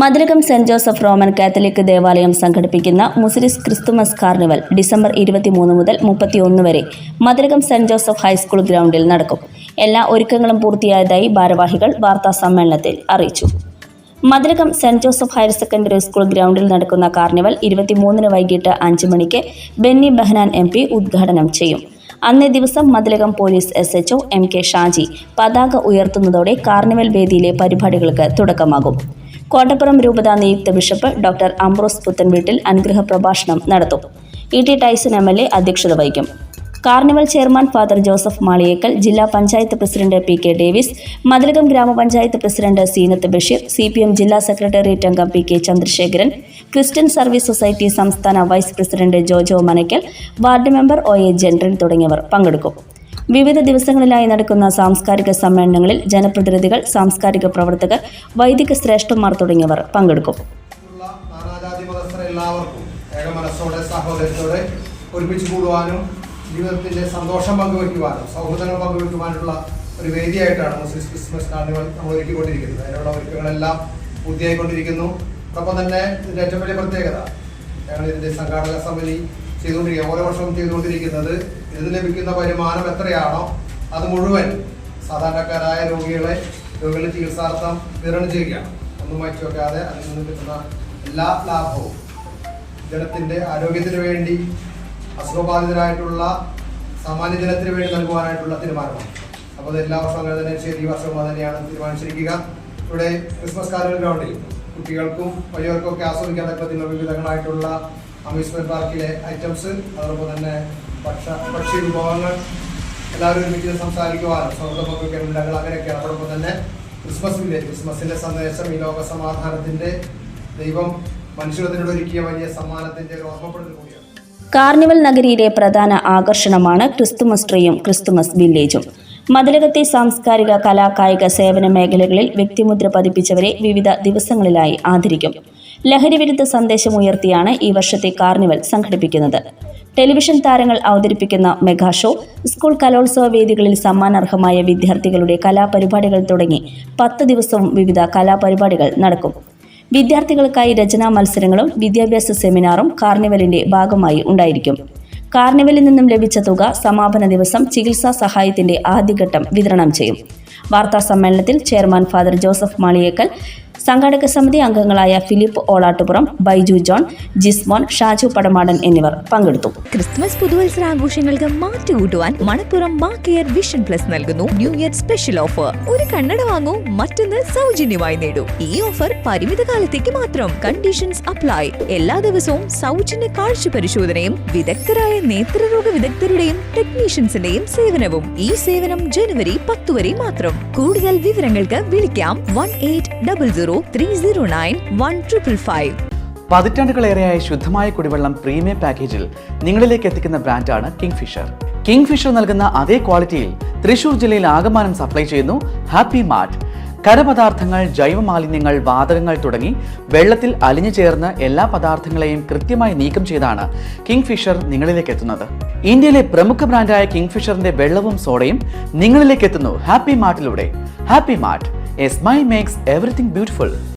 Mathilakam Saint Joseph Roman Catholic ദേവാലയം സംഘടിപ്പിക്കുന്ന മുസ്ലിസ് Christmas carnival December ഇരുപത്തിമൂന്ന് മുതൽ മുപ്പത്തിയൊന്ന് വരെ മതിലകം സെന്റ് ജോസഫ് ഹൈസ്കൂൾ ഗ്രൗണ്ടിൽ നടക്കും. എല്ലാ ഒരുക്കങ്ങളും പൂർത്തിയായതായി ഭാരവാഹികൾ വാർത്താ സമ്മേളനത്തിൽ അറിയിച്ചു. Mathilakam Saint Joseph higher secondary school ഗ്രൗണ്ടിൽ നടക്കുന്ന കാർണിവൽ ഇരുപത്തിമൂന്നിന് വൈകിട്ട് അഞ്ച് മണിക്ക് ബെന്നി ബെഹനാൻ എം പി ഉദ്ഘാടനം ചെയ്യും. അന്നേ ദിവസം Mathilakam police S HO M K Shaji പതാക ഉയർത്തുന്നതോടെ കാർണിവൽ വേദിയിലെ പരിപാടികൾക്ക് തുടക്കമാകും. കോട്ടപ്പുറം രൂപത നിയുക്ത ബിഷപ്പ് ഡോക്ടർ അംബ്രോസ് പുത്തൻവീട്ടിൽ അനുഗ്രഹ പ്രഭാഷണം നടത്തും. E T Tyson M L A അധ്യക്ഷത വഹിക്കും. Carnival chairman father Joseph Maliyekkal ജില്ലാ panchayat president P K Davis Mathilakam ഗ്രാമപഞ്ചായത്ത് president Zeenath Basheer C P M ജില്ലാ സെക്രട്ടേറിയറ്റ് അംഗം P K Chandrasekharan Christian service society സംസ്ഥാന vice president Jojo Manakkal ward member O A general തുടങ്ങിയവർ പങ്കെടുക്കും. വിവിധ ദിവസങ്ങളിലായി നടക്കുന്ന സാംസ്കാരിക സമ്മേളനങ്ങളിൽ ജനപ്രതിനിധികൾ സാംസ്കാരിക പ്രവർത്തകർ വൈദിക ശ്രേഷ്ഠന്മാർ തുടങ്ങിയവർ പങ്കെടുക്കും. എല്ലാവർക്കും കൂടുവാനും ജീവിതത്തിന്റെ സന്തോഷം പങ്കുവയ്ക്കുവാനും സൗഹൃദങ്ങൾ പങ്കുവയ്ക്കുവാനുള്ള ഒരു വേദിയായിട്ടാണ് മുസ്ലിം ക്രിസ്മസ് കാർണിവൽ നമ്മൾ ഒരുക്കിക്കൊണ്ടിരിക്കുന്നത്. അതിനുള്ള ഒരുക്കങ്ങളെല്ലാം പൂർത്തിയായിക്കൊണ്ടിരിക്കുന്നു. അതോടൊപ്പം തന്നെ ഇതിന്റെ ഏറ്റവും വലിയ പ്രത്യേകത ഞങ്ങൾ ഇതിന്റെ സംഘാടക സമിതി ചെയ്തുകൊണ്ടിരിക്കുക ഓരോ വർഷവും ചെയ്തുകൊണ്ടിരിക്കുന്നത് ഇതിന് ലഭിക്കുന്ന വരുമാനം എത്രയാണോ അത് മുഴുവൻ സാധാരണക്കാരായ രോഗികളെ രോഗികളുടെ ചികിത്സാർത്ഥം വിതരണം ചെയ്യുകയാണ്. ഒന്നും മാറ്റി വെക്കാതെ അതിൽ നിന്ന് കിട്ടുന്ന എല്ലാ ലാഭവും ജനത്തിന്റെ ആരോഗ്യത്തിന് വേണ്ടി അസുഖബാധിതരായിട്ടുള്ള സാമാന്യ ജനത്തിന് വേണ്ടി നൽകുവാനായിട്ടുള്ള തീരുമാനമാണ്. അപ്പോൾ അത് എല്ലാ വർഷവും തന്നെ ശരി ഈ വർഷവും തന്നെയാണ് തീരുമാനിച്ചിരിക്കുക. ഇവിടെ ക്രിസ്മസ് കാലം ഗ്രൗണ്ടിൽ കുട്ടികൾക്കും വലിയവർക്കും ഒക്കെ ആസ്വദിക്കാൻ തക്കത്തിൽ വിവിധങ്ങളായിട്ടുള്ള അമ്യൂസ്മെന്റ് പാർക്കിലെ ഐറ്റംസ്. അതോടൊപ്പം തന്നെ ഭക്ഷ ഭക്ഷ്യ വിഭവങ്ങൾ എല്ലാവരും ഒരുമിച്ച് സംസാരിക്കുവാനും സൗഹൃദ പങ്കുവയ്ക്കാൻ അങ്ങനെയൊക്കെ അതോടൊപ്പം തന്നെ ക്രിസ്മസ് വില്ലേജ് ക്രിസ്മസിന്റെ സന്ദേശം ഈ ലോക സമാധാനത്തിന്റെ ദൈവം മനുഷ്യത്തിനോട് ഒരുക്കിയ വലിയ സമ്മാനത്തിന്റെ ഒരു ഓർമ്മപ്പെടുത്തൽ കൂടിയാണ്. കാർണിവൽ നഗരിയിലെ പ്രധാന ആകർഷണമാണ് ക്രിസ്തുമസ് ട്രീയും ക്രിസ്തുമസ് വില്ലേജും. മതിലകത്തെ സാംസ്കാരിക കലാകായിക സേവന മേഖലകളിൽ വ്യക്തിമുദ്ര പതിപ്പിച്ചവരെ വിവിധ ദിവസങ്ങളിലായി ആദരിക്കും. ലഹരിവിരുദ്ധ സന്ദേശം ഉയർത്തിയാണ് ഈ വർഷത്തെ കാർണിവൽ സംഘടിപ്പിക്കുന്നത്. ടെലിവിഷൻ താരങ്ങൾ അവതരിപ്പിക്കുന്ന മെഗാ ഷോ സ്കൂൾ കലോത്സവ വേദികളിൽ സമ്മാനാർഹമായ വിദ്യാർത്ഥികളുടെ കലാപരിപാടികൾ തുടങ്ങി പത്ത് ദിവസവും വിവിധ കലാപരിപാടികൾ നടക്കും. വിദ്യാർത്ഥികൾക്കായി രചനാ മത്സരങ്ങളും വിദ്യാഭ്യാസ സെമിനാറും കാർണിവലിന്റെ ഭാഗമായി ഉണ്ടായിരിക്കും. കാർണിവലിൽ നിന്നും ലഭിച്ച തുക സമാപന ദിവസം ചികിത്സാ സഹായത്തിന്റെ ആദ്യഘട്ടം വിതരണം ചെയ്യും. വാർത്താ സമ്മേളനത്തിൽ ചെയർമാൻ ഫാദർ ജോസഫ് മാളിയേക്കൽ സംഘാടക സമിതി അംഗങ്ങളായ ഫിലിപ്പ് ഓളാട്ടുപുറം ബൈജു ജോൺ ജിസ്മോൻ ഷാജു പടമാടൻ എന്നിവർ പങ്കെടുത്തു. ക്രിസ്മസ് പുതുവത്സരാഘോഷങ്ങൾക്ക് മാറ്റുകൂട്ടുവാൻ മണപ്പുറം മാ കെയർ വിഷൻ പ്ലസ് നൽകുന്നു. New year special offer. ഒരു കണ്ണട വാങ്ങൂ മറ്റൊന്ന് സൗജന്യമായി നേടൂ. ഈ ഓഫർ പരിമിത കാലത്തേക്ക് മാത്രം കണ്ടീഷൻസ് അപ്ലൈ. എല്ലാ ദിവസവും സൗജന്യ കാഴ്ച പരിശോധനയും വിദഗ്ധരായ നേത്രരോഗ വിദഗ്ധരുടെയും ടെക്നീഷ്യൻസിന്റെയും സേവനവും. ഈ സേവനം ജനുവരി പത്ത് വരെ മാത്രം. കൂടുതൽ വിവരങ്ങൾക്ക് വിളിക്കാം one eight double three zero nine one triple five. പതിറ്റാണ്ടുകളേറെയായ ശുദ്ധമായ കുടിവെള്ളം പ്രീമിയം പാക്കേജിൽ നിങ്ങളിലേക്ക് എത്തിക്കുന്ന ബ്രാൻഡാണ് കിങ് ഫിഷർ കിങ് ഫിഷർ നൽകുന്ന അതേ ക്വാളിറ്റിയിൽ തൃശൂർ ജില്ലയിൽ ആകമാനം സപ്ലൈ ചെയ്യുന്നു ഹാപ്പി മാർട്ട്. ഖരപദാർത്ഥങ്ങൾ ജൈവമാലിന്യങ്ങൾ വാതകങ്ങൾ തുടങ്ങി വെള്ളത്തിൽ അലിഞ്ഞു ചേർന്ന് എല്ലാ പദാർത്ഥങ്ങളെയും കൃത്യമായി നീക്കം ചെയ്താണ് കിങ് ഫിഷർ നിങ്ങളിലേക്ക് എത്തുന്നത്. ഇന്ത്യയിലെ പ്രമുഖ ബ്രാൻഡായ കിങ് ഫിഷറിന്റെ വെള്ളവും സോഡയും നിങ്ങളിലേക്ക് എത്തുന്നു happy മാർട്ടിലൂടെ. Happy mart. A smile makes everything beautiful.